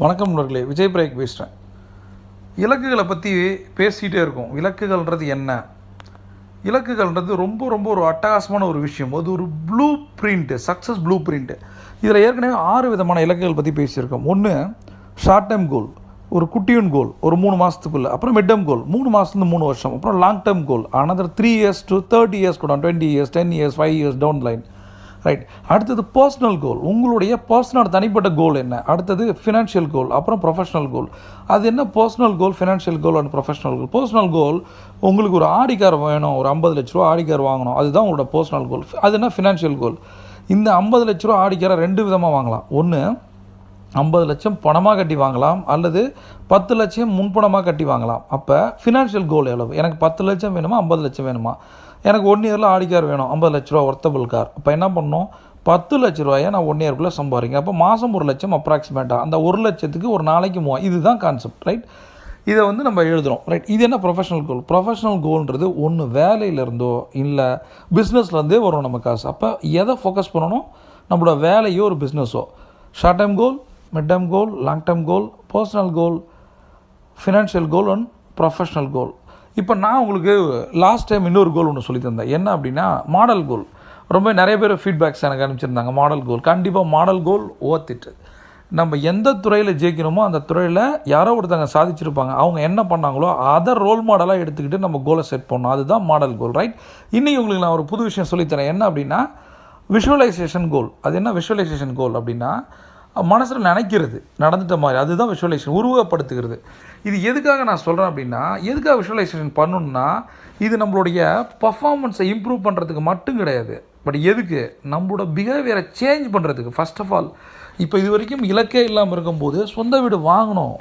வணக்கம் நண்பர்களே விஜய் பிரேக் பேசுகிறேன் இலக்குகளை பற்றி பேசிகிட்டே இருக்கோம். இலக்குகள்ன்றது என்ன? இலக்குகள்ன்றது ரொம்ப ரொம்ப ஒரு அட்டகாசமான ஒரு விஷயம். அது ஒரு blue print success blue print இதில் ஏற்கனவே ஆறு விதமான இலக்குகள் பற்றி பேசியிருக்கோம். ஒன்று ஷார்ட் டைம் கோல் ஒரு குட்டியூன் கோல் ஒரு மூணு மாதத்துக்குள்ளே அப்புறம் மிட் டைம் கோல் மூணு மாதத்துலேருந்து மூணு வருஷம் அப்புறம் long term goal another three years to thirty years கூட twenty years ten years five years down line right அடுத்தது பர்சனல் கோல் உங்களுடைய பர்சனல் தனிப்பட்ட கோல் என்ன? அடுத்தது ஃபினான்ஷியல் கோல் அப்புறம் ப்ரொஃபஷனல் கோல் அது என்ன personal goal financial goal and professional goal personal goal உங்களுக்கு ஒரு ஆடி கார் வேணும் ஒரு ஐம்பது லட்ச ரூபா ஆடி கார் வாங்கணும். அதுதான் உங்களோட பர்சனல் கோல் அது என்ன ஃபினான்ஷியல் கோல் இந்த ஐம்பது லட்ச ரூபா ஆடி காரை ரெண்டு விதமாக வாங்கலாம். ஒன்று ஐம்பது லட்சம் பணமாக கட்டி வாங்கலாம் அல்லது பத்து லட்சம் முன்பணமாக கட்டி வாங்கலாம். அப்போ ஃபினான்ஷியல் கோல் எவ்வளவு? எனக்கு பத்து லட்சம் வேணுமா ஐம்பது லட்சம் வேணுமா? எனக்கு ஒன் இயரில் ஆடி கார் வேணும். ஐம்பது லட்ச ரூபா ஒர்த்தபிள் கார் அப்போ என்ன பண்ணோம் பத்து லட்ச ரூபாயை நான் ஒன் இயர்க்குள்ளே சம்பாதிக்கிறேன். அப்போ மாதம் ஒரு லட்சம் அப்ராக்சிமேட்டாக அந்த ஒரு லட்சத்துக்கு ஒரு நாளைக்கு மூவா இதுதான் கான்செப்ட் ரைட் இதை வந்து நம்ம எழுதுகிறோம் ரைட் இது என்ன ப்ரொஃபஷனல் கோல் ப்ரொஃபஷனல் கோல்ன்றது ஒன்று வேலையிலேருந்தோ இல்லை பிஸ்னஸ்லேருந்தே வரும் நம்ம காசு. அப்போ எதை ஃபோக்கஸ் பண்ணணும்? நம்மளோட வேலையோ ஒரு பிஸ்னஸோ short time goal mid time goal long time goal personal goal financial goal and professional goal இப்போ நான் உங்களுக்கு லாஸ்ட் டைம் இன்னொரு கோல் ஒன்று சொல்லி தந்தேன். என்ன அப்படின்னா மாடல் கோல் ரொம்ப நிறைய பேர் ஃபீட்பேக்ஸ் எனக்கு அனுப்பிச்சிருந்தாங்க மாடல் கோல் கண்டிப்பாக மாடல் கோல் ஓத்திட்டு நம்ம எந்த துறையில் ஜெயிக்கணுமோ அந்த துறையில் யாரோ ஒருத்தங்க சாதிச்சிருப்பாங்க. அவங்க என்ன பண்ணாங்களோ அதை ரோல் மாடலாக எடுத்துக்கிட்டு நம்ம கோலை செட் பண்ணணும். அதுதான் மாடல் கோல் ரைட் இன்றைக்கி உங்களுக்கு நான் ஒரு புது விஷயம் சொல்லித்தரேன். என்ன அப்படின்னா விஷுவலைசேஷன் கோல் அது என்ன விஷுவலைசேஷன் கோல் அப்படின்னா மனசில் நினைக்கிறது நடந்துட்ட மாதிரி. அதுதான் விஷுவலைசேஷன் உருவப்படுத்துகிறது இது எதுக்காக நான் சொல்கிறேன் அப்படின்னா எதுக்காக விஷுவலைசேஷன் பண்ணணும்னா இது நம்மளுடைய பர்ஃபார்மன்ஸை இம்ப்ரூவ் பண்ணுறதுக்கு மட்டும் கிடையாது. பட் எதுக்கு? நம்மளோட பிஹேவியரை சேஞ்ச் பண்ணுறதுக்கு ஃபஸ்ட் ஆஃப் ஆல் இப்போ இது வரைக்கும் இலக்கே இல்லாமல் இருக்கும்போது சொந்த வீடு வாங்கணும்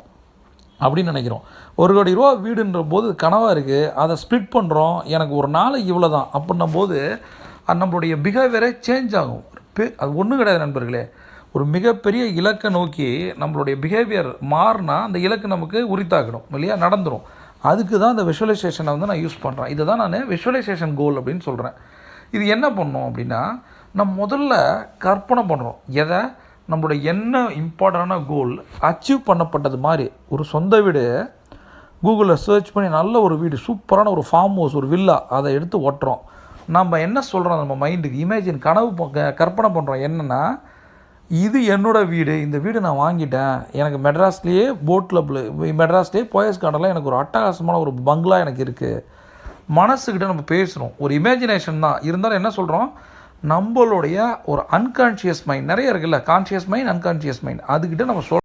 அப்படின்னு நினைக்கிறோம். ஒரு கோடி ரூபா வீடுன்ற போது கனவாக இருக்குது அதை ஸ்ப்ளிட் பண்ணுறோம் எனக்கு ஒரு நாளைக்கு இவ்வளோ தான் அப்படின்னும் போது நம்மளுடைய பிஹேவியரே சேஞ்ச் ஆகும். அது ஒன்றும் கிடையாது நண்பர்களே. ஒரு மிகப்பெரிய இலக்கை நோக்கி நம்மளுடைய பிஹேவியர் மாறினா அந்த இலக்கு நமக்கு உரித்தாக்கணும் இல்லையா? நடந்துடும் அதுக்கு தான் இந்த விஷுவலைசேஷனை வந்து நான் யூஸ் பண்ணுறேன் இதை தான் நான் விஷுவலைசேஷன் கோல் அப்படின்னு சொல்கிறேன் இது என்ன பண்ணோம் அப்படின்னா நம்ம முதல்ல கற்பனை பண்ணுறோம் எதை? நம்மளோட என்ன இம்பார்ட்டண்டான கோல் அச்சீவ் பண்ணப்பட்டது மாதிரி. ஒரு சொந்த வீடு கூகுளில் சர்ச் பண்ணி நல்ல ஒரு வீடு சூப்பரான ஒரு ஃபார்ம் ஹவுஸ் ஒரு வில்லா அதை எடுத்து ஒட்டுறோம் நம்ம என்ன சொல்கிறோம் நம்ம மைண்டுக்கு இமேஜின் கனவு ப- கற்பனை பண்ணுறோம் என்னென்னா இது என்னோட வீடு இந்த வீடு நான் வாங்கிட்டேன். எனக்கு மெட்ராஸ்லேயே போட் கிளப்பில் மெட்ராஸ்லேயே போயஸ் கார்டனில் எனக்கு ஒரு அட்டகாசமான ஒரு பங்களா எனக்கு இருக்குது மனசுக்கிட்ட நம்ம பேசுகிறோம் ஒரு இமேஜினேஷன் தான். இருந்தாலும் என்ன சொல்கிறோம் நம்மளுடைய ஒரு அன்கான்ஷியஸ் மைண்ட் நிறைய இருக்குல்ல? கான்ஷியஸ் மைண்ட் அன்கான்ஷியஸ் மைண்ட் அதுக்கிட்ட நம்ம சொல்